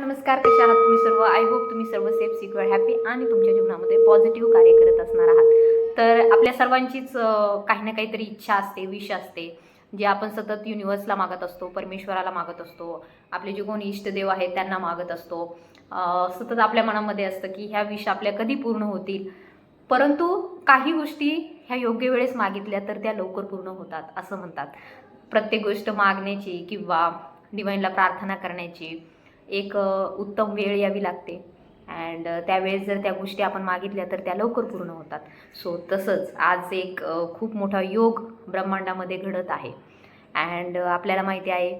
नमस्कार कशा आहात तुम्ही सर्व? आय होप तुम्ही सर्व सेफ सिक्युअर हॅपी आणि तुमच्या जीवनामध्ये पॉझिटिव्ह कार्य करत असणार आहात. तर आपल्या सर्वांचीच काही ना काहीतरी इच्छा असते विष असते जे आपण सतत युनिवर्सला मागत असतो परमेश्वराला मागत असतो आपले जे कोणी इष्टदेव आहेत त्यांना मागत असतो. सतत आपल्या मनामध्ये असतं की ह्या विष आपल्या कधी पूर्ण होतील. परंतु काही गोष्टी ह्या योग्य वेळेस मागितल्या तर त्या लवकर पूर्ण होतात असं म्हणतात. प्रत्येक गोष्ट मागण्याची किंवा डिवाईनला प्रार्थना करण्याची एक उत्तम वेळ यावी लागते. अँड त्यावेळेस जर त्या गोष्टी आपण मागितल्या तर त्या लवकर पूर्ण होतात. सो तसंच आज एक खूप मोठा योग ब्रह्मांडामध्ये घडत आहे. अँड आपल्याला माहिती आहे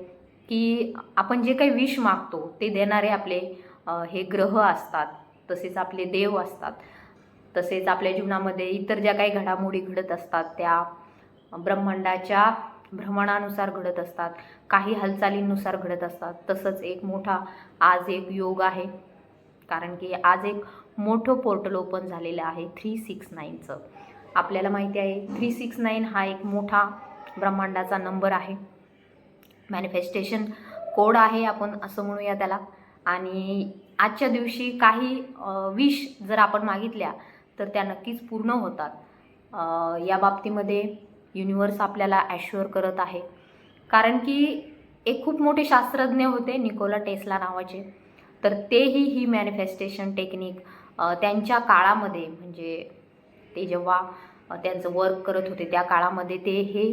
की आपण जे काही विश मागतो ते देणारे आपले हे ग्रह असतात. तसेच आपले देव असतात. तसेच आपल्या जीवनामध्ये इतर ज्या काही घडामोडी घडत असतात त्या ब्रह्मांडाच्या भ्रमणानुसार घडत असतात. काही हालचालींनुसार घडत असतात. तसंच एक मोठा आज एक योग आहे. कारण की आज एक मोठं पोर्टल ओपन झालेलं आहे थ्री सिक्स नाईनचं. आपल्याला माहिती आहे थ्री सिक्स नाईन हा एक मोठा ब्रह्मांडाचा नंबर आहे. मॅनिफेस्टेशन कोड आहे आपण असं म्हणूया त्याला. आणि आजच्या दिवशी काही विश जर आपण मागितल्या तर त्या नक्कीच पूर्ण होतात. या बाबतीमध्ये युनिवर्स आपल्याला ॲश्युअर करत आहे. कारण की एक खूप मोठे शास्त्रज्ञ होते निकोला टेस्ला नावाचे. तर तेही ही मॅनिफेस्टेशन टेक्निक त्यांच्या काळामध्ये म्हणजे ते जेव्हा त्यांचं वर्क करत होते त्या काळामध्ये ते हे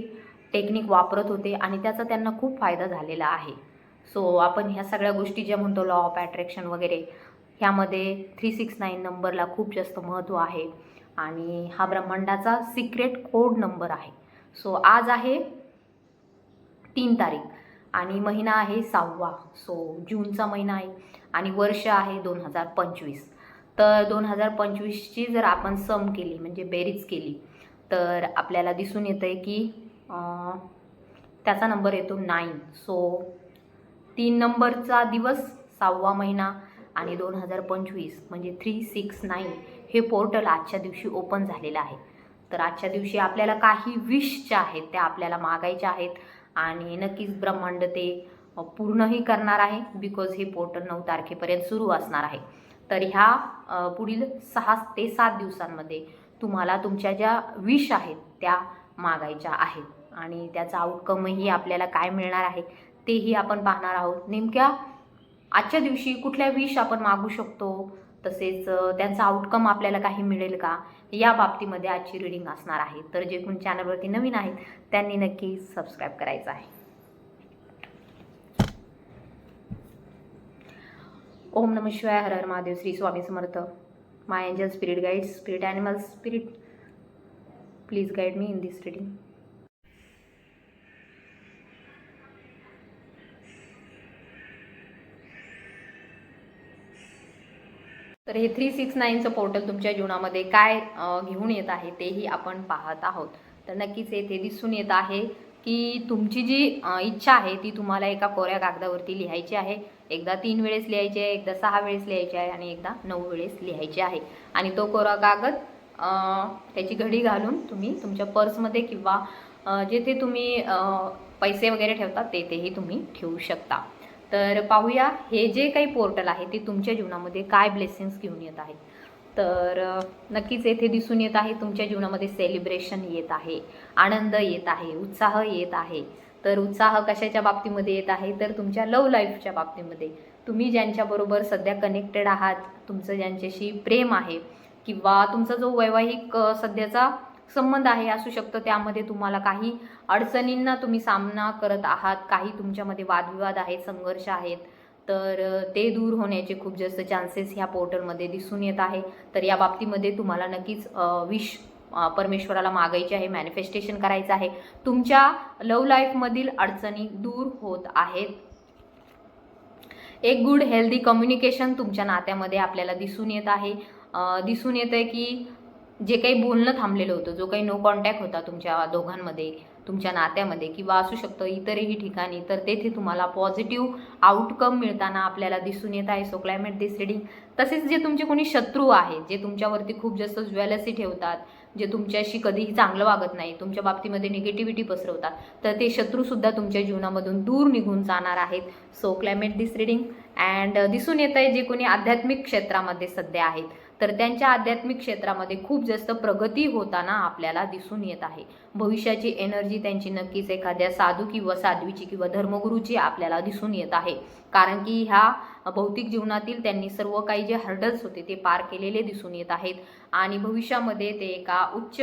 टेक्निक वापरत होते आणि त्याचा त्यांना खूप फायदा झालेला आहे. सो आपण ह्या सगळ्या गोष्टी ज्या म्हणतो लॉ ऑफ ॲट्रॅक्शन वगैरे ह्यामध्ये थ्री सिक्स नाईन नंबरला खूप जास्त महत्त्व आहे. आणि हा ब्रह्मांडाचा सिक्रेट कोड नंबर आहे. सो आज आहे तीन तारीख आणि महिना आहे सहावा. सो जूनचा महिना आहे आणि वर्ष आहे दोन हजार पंचवीस. तर दोन हजार पंचवीसची जर आपण सम केली म्हणजे बेरीज केली तर आपल्याला दिसून येतं आहे की त्याचा नंबर येतो नाईन सो तीन नंबरचा दिवस सहावा महिना आणि दोन हजार पंचवीस म्हणजे थ्री सिक्स नाईन हे पोर्टल आजच्या दिवशी ओपन झालेलं आहे. तर आजच्या दिवशी आपल्याला काही विश ज्या आहेत त्या आपल्याला मागायच्या आहेत. आणि नक्कीच ब्रह्मांड ते पूर्णही करणार आहे बिकॉज हे पोर्टल नऊ तारखेपर्यंत सुरू असणार आहे. तर ह्या पुढील सहा ते सात दिवसांमध्ये तुम्हाला तुमच्या ज्या विश आहेत त्या मागायच्या आहेत. आणि त्याचा आउटकमही आपल्याला काय मिळणार आहे तेही आपण पाहणार आहोत. नेमक्या आजच्या दिवशी कुठल्या विश आपण मागू शकतो? तसेच त्यांचा आउटकम आपल्याला काही मिळेल का? या बाबतीमध्ये आजची रिडिंग असणार आहे. तर जे कोण चॅनलवरती नवीन आहेत त्यांनी नक्की सबस्क्राईब करायचं आहे. ओम नम शिवाय हर हर Mahadev Shri Swami Samarth. My angel spirit guide spirit animal spirit please guide me in this reading तर हे थ्री सिक्स नाईनचं पोर्टल तुमच्या जीवनामध्ये काय घेऊन येत आहे तेही आपण पाहत आहोत. तर नक्कीच येथे दिसून येत आहे की तुमची जी इच्छा आहे ती तुम्हाला एका कोऱ्या कागदावरती लिहायची आहे. एकदा तीन वेळेस लिहायची आहे एकदा सहा वेळेस लिहायची आहे आणि एकदा नऊ वेळेस लिहायची आहे. आणि तो कोरा कागद त्याची घडी घालून तुम्ही तुमच्या पर्समध्ये किंवा जेथे तुम्ही पैसे वगैरे ठेवता तेथेही तुम्ही ठेवू शकता. तर पाहूया हे जे काही पोर्टल आहे ते तुमच्या जीवनामध्ये काय ब्लेसिंग्स घेऊन येत आहेत तर नक्कीच येथे दिसून येत आहे तुमच्या जीवनामध्ये सेलिब्रेशन येत आहे आनंद येत आहे उत्साह येत आहे. तर उत्साह कशाच्या बाबतीमध्ये येत आहे? तर तुमच्या लव लाईफच्या बाबतीमध्ये. तुम्ही ज्यांच्याबरोबर सध्या कनेक्टेड आहात तुमचं ज्यांच्याशी प्रेम आहे किंवा तुमचा जो वैवाहिक सध्याचा संबंध आहे असू शकतं. त्यामध्ये तुम्हाला काही अडचणींना तुम्ही सामना करत आहात. काही तुमच्यामध्ये वादविवाद आहेत संघर्ष आहेत. तर ते दूर होण्याचे खूप जास्त चान्सेस ह्या पोर्टलमध्ये दिसून येत आहे. तर या बाबतीमध्ये तुम्हाला नक्कीच विश परमेश्वराला मागायचे आहे मॅनिफेस्टेशन करायचं आहे. तुमच्या लव लाईफमधील अडचणी दूर होत आहेत. एक गुड हेल्दी कम्युनिकेशन तुमच्या नात्यामध्ये आपल्याला दिसून येत आहे. दिसून येत आहे की जे काही बोलणं थांबलेलं होतं जो काही नो कॉन्टॅक्ट होता तुमच्या दोघांमध्ये तुमच्या नात्यामध्ये किंवा असू शकतं इतरही ठिकाणी तर तेथे तुम्हाला पॉझिटिव्ह आउटकम मिळताना आपल्याला दिसून येत आहे. सो क्लायमेट दिस रिडिंग तसेच जे तुमचे कोणी शत्रू आहेत जे तुमच्यावरती खूप जास्त ज्वेलसी ठेवतात जे तुमच्याशी कधीही चांगलं वागत नाही तुमच्या बाबतीमध्ये निगेटिव्हिटी पसरवतात तर ते शत्रूसुद्धा तुमच्या जीवनामधून दूर निघून जाणार आहेत. So climate this reading and दिसून येत आहे जे कोणी आध्यात्मिक क्षेत्रामध्ये सध्या आहेत. तर त्यांच्या आध्यात्मिक क्षेत्रामध्ये खूप जास्त प्रगती होताना आपल्याला दिसून येत आहे. भविष्याची एनर्जी त्यांची नक्कीच एखाद्या साधू किंवा साध्वीची किंवा धर्मगुरूची आपल्याला दिसून येत आहे. कारण की ह्या भौतिक जीवनातील त्यांनी सर्व काही जे हर्डल्स होते ते पार केलेले दिसून येत आहेत. आणि भविष्यामध्ये ते एका उच्च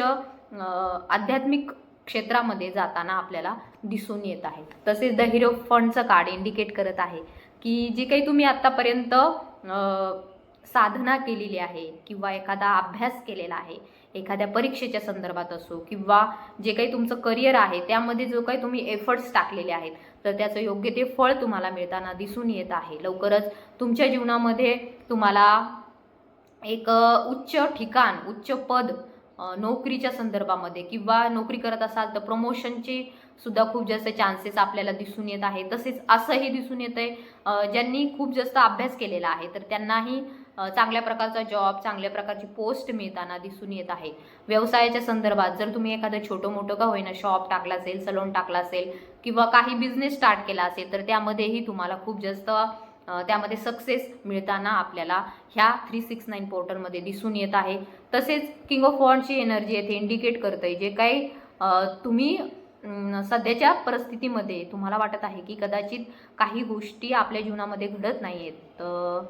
आध्यात्मिक क्षेत्रामध्ये जाताना आपल्याला दिसून येत आहे. तसेच द हिरो फंडचं कार्ड इंडिकेट करत आहे की जे काही तुम्ही आत्तापर्यंत साधना केलेली आहे किंवा एखादा अभ्यास केलेला आहे एखाद्या परीक्षेच्या संदर्भात असो किंवा जे काही तुमचं करिअर आहे त्यामध्ये जो काही तुम्ही एफर्ट्स टाकलेले आहेत तर त्याचं योग्य ते फळ तुम्हाला मिळताना दिसून येत आहे. लवकरच तुमच्या जीवनामध्ये तुम्हाला एक उच्च ठिकाण उच्च पद नोकरीच्या संदर्भामध्ये किंवा नोकरी करत असाल तर प्रमोशनचे सुद्धा खूप जास्त चान्सेस आपल्याला दिसून येत आहे. तसेच असंही दिसून येत आहे ज्यांनी खूप जास्त अभ्यास केलेला आहे तर त्यांनाही चांगल्या प्रकारचा जॉब चांगल्या प्रकारची पोस्ट मिळताना दिसून येत आहे. व्यवसायाच्या संदर्भात जर तुम्ही एखादं छोटं मोठं का होईना शॉप टाकला असेल सलोन टाकला असेल किंवा काही बिझनेस स्टार्ट केला असेल तर त्यामध्येही तुम्हाला खूप जास्त त्यामध्ये सक्सेस मिळताना आपल्याला ह्या थ्री सिक्स नाईन पोर्टलमध्ये दिसून येत आहे. तसेच किंग ऑफ वॉन्डची एनर्जी येथे इंडिकेट करत आहे जे काही तुम्ही सध्याच्या परिस्थितीमध्ये तुम्हाला वाटत आहे की कदाचित काही गोष्टी आपल्या जीवनामध्ये घडत नाही आहेत तर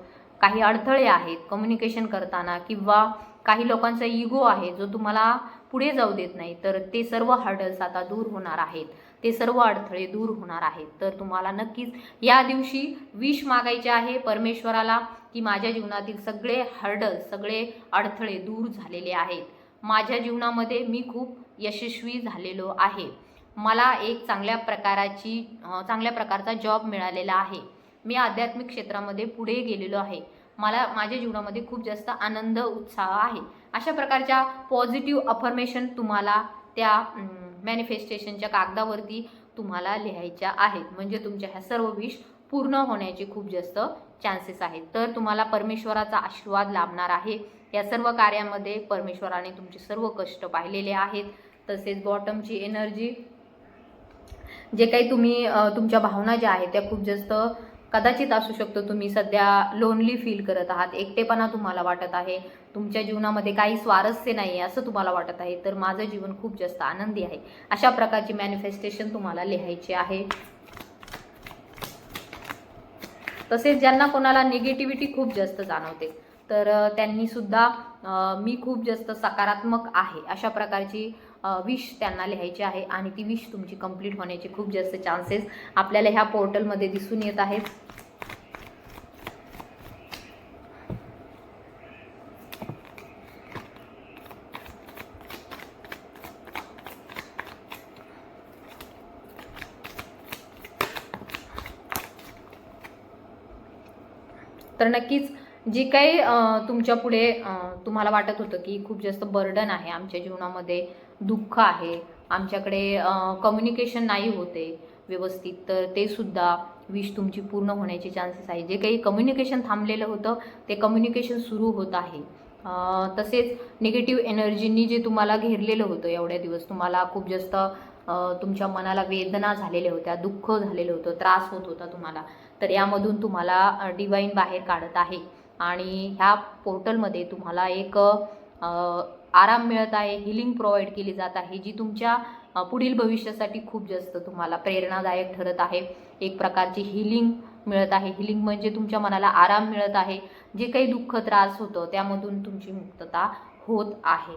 काही अडथळे आहेत कम्युनिकेशन करताना किंवा काही लोकांचा इगो आहे जो तुम्हाला पुढे जाऊ देत नाही तर ते सर्व हर्डल्स आता दूर होणार आहेत. ते सर्व अडथळे दूर होणार आहेत. तर तुम्हाला नक्कीच या दिवशी विष मागायचे आहे परमेश्वराला की माझ्या जीवनातील सगळे हर्डल्स सगळे अडथळे दूर झालेले आहेत. माझ्या जीवनामध्ये मी खूप यशस्वी झालेलो आहे. मला एक चांगल्या प्रकाराची चांगल्या प्रकारचा जॉब मिळालेला आहे. मी आध्यात्मिक क्षेत्रामध्ये पुढे गेलेलो आहे. मला माझ्या जीवनामध्ये खूप जास्त आनंद उत्साह आहे. अशा प्रकारच्या पॉझिटिव्ह अफर्मेशन तुम्हाला त्या मॅनिफेस्टेशनच्या कागदावरती तुम्हाला लिहायच्या आहेत. म्हणजे तुमच्या ह्या सर्व विश पूर्ण होण्याचे खूप जास्त चान्सेस आहेत. तर तुम्हाला परमेश्वराचा आशीर्वाद लाभणार आहे. या सर्व कार्यामध्ये परमेश्वराने तुमचे सर्व कष्ट पाहिलेले आहेत. तसेच बॉटमची एनर्जी जे काही तुम्ही तुमच्या भावना ज्या आहेत त्या खूप जास्त कदाचित असू शकतो तुम्ही सध्या लोनली फील करत आहात एकटेपणा तुम्हाला वाटत आहे तुमच्या जीवनामध्ये काही स्वारस्य नाही आहे असं तुम्हाला वाटत आहे तर माझं जीवन खूप जास्त आनंदी आहे. अशा प्रकारची मॅनिफेस्टेशन तुम्हाला लिहायची आहे. तसेच ज्यांना कोणाला निगेटिव्हिटी खूप जास्त जाणवते तर त्यांनी सुद्धा मी खूप जास्त सकारात्मक आहे अशा प्रकारची विश त्यांना लिहायची आहे आणि ती विश तुमची कंप्लीट होण्याचे खूप जास्त चान्सेस आपल्याला ह्या पोर्टलमध्ये दिसून येत आहेत. तर नक्कीच जे काही तुमच्यापुढे तुम्हाला वाटत होतं की खूप जास्त बर्डन आहे आमच्या जीवनामध्ये दुःख आहे. आमच्याकडे कम्युनिकेशन नाही होते व्यवस्थित. तर ते सुद्धा विश तुमची पूर्ण होण्याचे चान्सेस आहे. जे काही कम्युनिकेशन थांबलेलं होतं ते कम्युनिकेशन सुरू होत आहे. तसेच निगेटिव्ह एनर्जीनी जे तुम्हाला घेरलेलं होतं एवढ्या दिवस तुम्हाला खूप जास्त तुमच्या मनाला वेदना झालेल्या होत्या दुःख झालेलं होतं त्रास होत होता तुम्हाला. तर यामधून तुम्हाला डिवाईन बाहेर काढत आहे. आणि ह्या पोर्टलमध्ये तुम्हाला एक आराम मिळत आहे हिलिंग प्रोव्हाइड केली जात आहे जी तुमच्या पुढील भविष्यासाठी खूप जास्त तुम्हाला प्रेरणादायक ठरत आहे. एक प्रकारची हिलिंग मिळत आहे. हिलिंग म्हणजे तुमच्या मनाला आराम मिळत आहे. जे काही दुःख त्रास होतं त्यामधून तुमची मुक्तता होत आहे.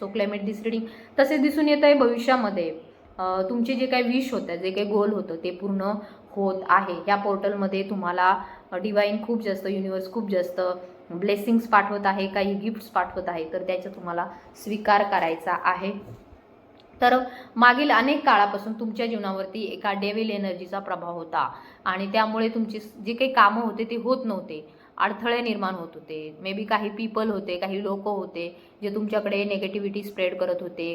सो क्लायमेट दिस रिडिंग तसे दिसून येत आहे भविष्यामध्ये तुमचे जे काही विश होतं जे काही गोल होतं ते पूर्ण होत आहे. ह्या पोर्टलमध्ये तुम्हाला डिवाईन खूप जास्त युनिवर्स खूप जास्त ब्लेसिंग्स पाठवत आहे काही गिफ्ट्स पाठवत आहे तर त्याचा तुम्हाला स्वीकार करायचा आहे. तर मागील अनेक काळापासून तुमच्या जीवनावरती एका डेविल एनर्जीचा प्रभाव होता आणि त्यामुळे तुमची जे काही कामं होते ते होत नव्हते. अडथळे निर्माण होत होते. मे बी काही पीपल होते काही लोक होते जे तुमच्याकडे नेगेटिव्हिटी स्प्रेड करत होते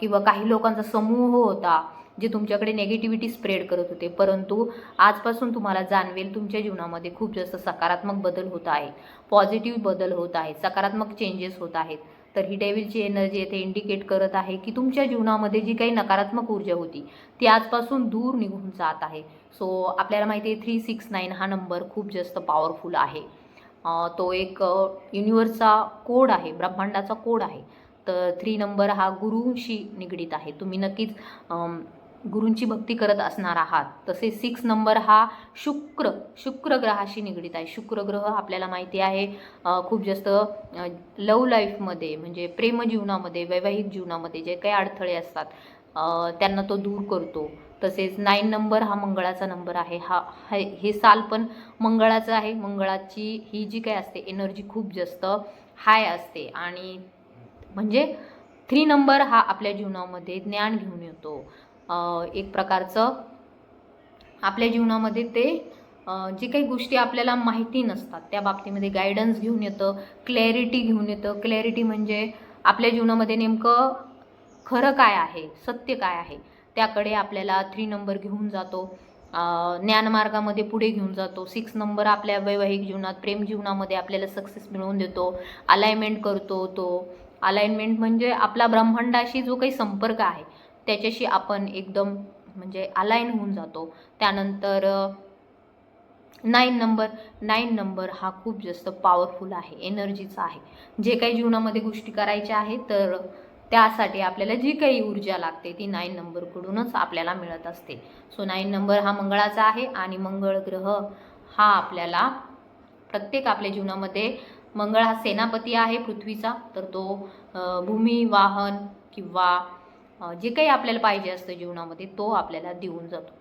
किंवा काही लोकांचा समूह होता. जे तुमच्याकडे नेगेटिव्हिटी स्प्रेड करत होते. परंतु आजपासून तुम्हाला जाणवेल तुमच्या जीवनामध्ये खूप जास्त सकारात्मक बदल होत आहे पॉझिटिव्ह बदल होत आहेत. सकारात्मक चेंजेस होत आहेत. तर ही डेव्हिलची एनर्जी येथे इंडिकेट करत आहे की तुमच्या जीवनामध्ये जी काही नकारात्मक ऊर्जा होती ती आजपासून दूर निघून जात आहे. सो आपल्याला माहिती आहे थ्री सिक्स नाईन हा नंबर खूप जास्त पॉवरफुल आहे. तो एक युनिवर्सचा कोड आहे ब्रह्मांडाचा कोड आहे. तर थ्री नंबर हा गुरुशी निगडीत आहे. तुम्ही नक्कीच गुरूंची भक्ती करत असणार आहात. तसेच सिक्स नंबर हा शुक्र शुक्र ग्रहाशी निगडीत आहे. शुक्र ग्रह आपल्याला माहिती आहे खूप जास्त लव लाईफमध्ये म्हणजे प्रेमजीवनामध्ये वैवाहिक जीवनामध्ये जे काही अडथळे असतात त्यांना तो दूर करतो. तसेच नाईन नंबर हा मंगळाचा नंबर आहे. हा हे हे साल पण मंगळाचं आहे. मंगळाची ही जी काही असते एनर्जी खूप जास्त हाय असते. आणि म्हणजे थ्री नंबर हा आपल्या जीवनामध्ये ज्ञान घेऊन येतो. एक प्रकारचं आपल्या जीवनामध्ये ते जे काही गोष्टी आपल्याला माहिती नसतात त्या बाबतीमध्ये गायडन्स घेऊन येतं क्लॅरिटी घेऊन येतं. क्लॅरिटी म्हणजे आपल्या जीवनामध्ये नेमकं खरं काय आहे सत्य काय आहे त्याकडे आपल्याला थ्री नंबर घेऊन जातो. ज्ञानमार्गामध्ये पुढे घेऊन जातो. सिक्स नंबर आपल्या वैवाहिक जीवनात प्रेम जीवनामध्ये आपल्याला सक्सेस मिळवून देतो. अलाइनमेंट करतो तो. अलाइनमेंट म्हणजे आपला ब्रह्मांडाशी जो काही संपर्क आहे त्याच्याशी आपण एकदम म्हणजे अलाईन होऊन जातो. त्यानंतर नाईन नंबर नाईन नंबर हा खूप जास्त पॉवरफुल आहे एनर्जीचा आहे. जे काही जीवनामध्ये गोष्टी करायच्या आहेत तर त्यासाठी आपल्याला जी काही ऊर्जा लागते ती नाईन नंबरकडूनच आपल्याला मिळत असते. सो नाईन नंबर हा मंगळाचा आहे आणि मंगळ ग्रह हा आपल्याला प्रत्येक आपल्या जीवनामध्ये मंगळ हा सेनापती आहे पृथ्वीचा तर तो भूमी वाहन किंवा जे काही आपल्याला पाहिजे असतं जीवनामध्ये तो आपल्याला देऊन जातो.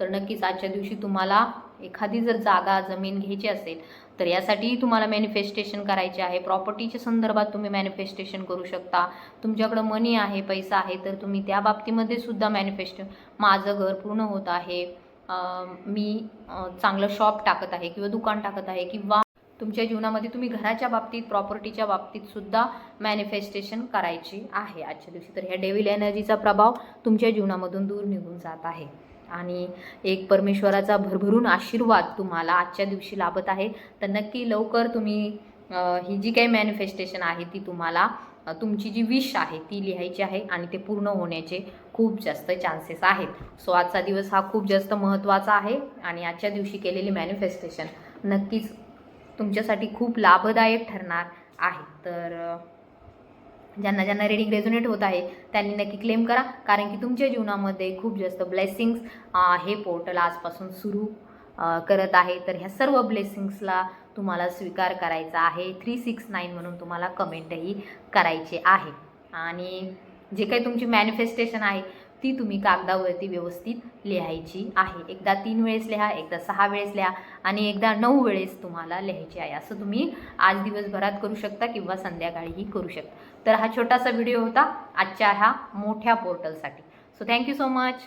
तर नक्कीच आजच्या दिवशी तुम्हाला एखादी जर जागा जमीन घ्यायची असेल तर यासाठीही तुम्हाला मॅनिफेस्टेशन करायचे आहे. प्रॉपर्टीच्या संदर्भात तुम्ही मॅनिफेस्टेशन करू शकता. तुमच्याकडं मनी आहे पैसा आहे तर तुम्ही त्या बाबतीमध्ये सुद्धा मॅनिफेस्ट माझं घर पूर्ण होत आहे. मी चांगलं शॉप टाकत आहे किंवा दुकान टाकत आहे किंवा तुमच्या जीवनामध्ये तुम्ही घराच्या बाबतीत प्रॉपर्टीच्या बाबतीत सुद्धा मॅनिफेस्टेशन करायची आहे. आजच्या दिवशी तर ह्या डेव्हिल एनर्जीचा प्रभाव तुमच्या जीवनामधून दूर निघून जात आहे. आणि एक परमेश्वराचा भरभरून आशीर्वाद तुम्हाला आजच्या दिवशी लाभत आहे. तर नक्की लवकर तुम्ही ही जी काही मॅनिफेस्टेशन आहे ती तुम्हाला तुमची जी विश आहे ती लिहायची आहे आणि ते पूर्ण होण्याचे खूप जास्त चान्सेस आहेत. सो आजचा दिवस हा खूप जास्त महत्त्वाचा आहे आणि आजच्या दिवशी केलेली मॅनिफेस्टेशन नक्कीच तुमच्यासाठी खूप लाभदायक ठरणार आहे. तर ज्यांना ज्यांना रिडिंग रेझोनेट होत आहे त्यांनी नक्की क्लेम करा. कारण की तुमच्या जीवनामध्ये खूप जास्त ब्लेसिंग्स हे पोर्टल आजपासून सुरू करत आहे. तर ह्या सर्व ब्लेसिंग्सला तुम्हाला स्वीकार करायचा आहे. थ्री सिक्स नाईन म्हणून तुम्हाला कमेंटही करायचे आहे. आणि जे काही तुमची मॅनिफेस्टेशन आहे ती तुम्ही कागदावरती व्यवस्थित लिहायची आहे. एकदा तीन वेळेस लिहा एकदा सहा वेळेस लिहा आणि एकदा नऊ वेळेस तुम्हाला लिहायची आहे. असं तुम्ही आज दिवसभरात करू शकता किंवा संध्याकाळीही करू शकता. तर हा छोटासा व्हिडिओ होता आजच्या ह्या मोठ्या पोर्टलसाठी. So thank you so much